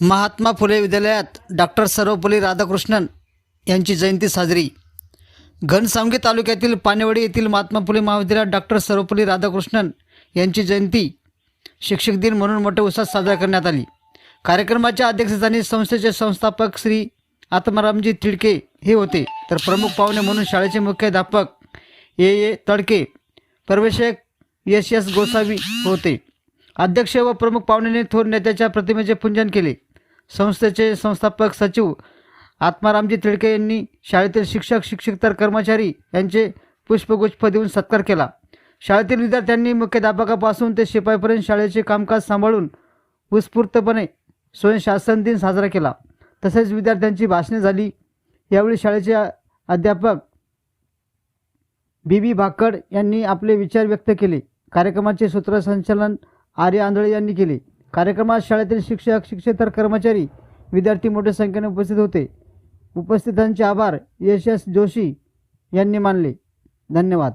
महात्मा फुले विद्यालयात डॉक्टर सर्वपल्ली राधाकृष्णन यांची जयंती साजरी. घनसावंगी तालुक्यातील पानेवाडी येथील महात्मा फुले महाविद्यालयात डॉक्टर सर्वपल्ली राधाकृष्णन यांची जयंती शिक्षक दिन म्हणून मोठ्या उत्साहात साजरा करण्यात आली. कार्यक्रमाच्या अध्यक्षस्थानी संस्थेचे संस्थापक श्री आत्मारामजी तिडके हे होते. तर प्रमुख पाहुणे म्हणून शाळेचे मुख्याध्यापक ए. ए. तडके प्रवेशक एस. एस. गोसावी होते. अध्यक्ष व प्रमुख पाहुण्यांनी थोर नेत्याच्या प्रतिमेचे पूजन केले. संस्थेचे संस्थापक सचिव आत्मारामजी तिडके यांनी शाळेतील शिक्षक शिक्षकतर कर्मचारी यांचे पुष्पगुच्छ देऊन सत्कार केला. शाळेतील विद्यार्थ्यांनी मुख्याध्यापकापासून ते शिपाईपर्यंत शाळेचे कामकाज सांभाळून उत्स्फूर्तपणे स्वयंशासन दिन साजरा केला. तसेच विद्यार्थ्यांची भाषणे झाली. यावेळी शाळेचे अध्यापक बी बी भाकड यांनी आपले विचार व्यक्त केले. कार्यक्रमाचे सूत्रसंचालन आर्य आंधळे यांनी केले. कार्यक्रमात शाळेतील शिक्षक शिक्षेतर कर्मचारी विद्यार्थी मोठ्या संख्येने उपस्थित होते. उपस्थितांचे आभार यश एस जोशी यांनी मानले. धन्यवाद.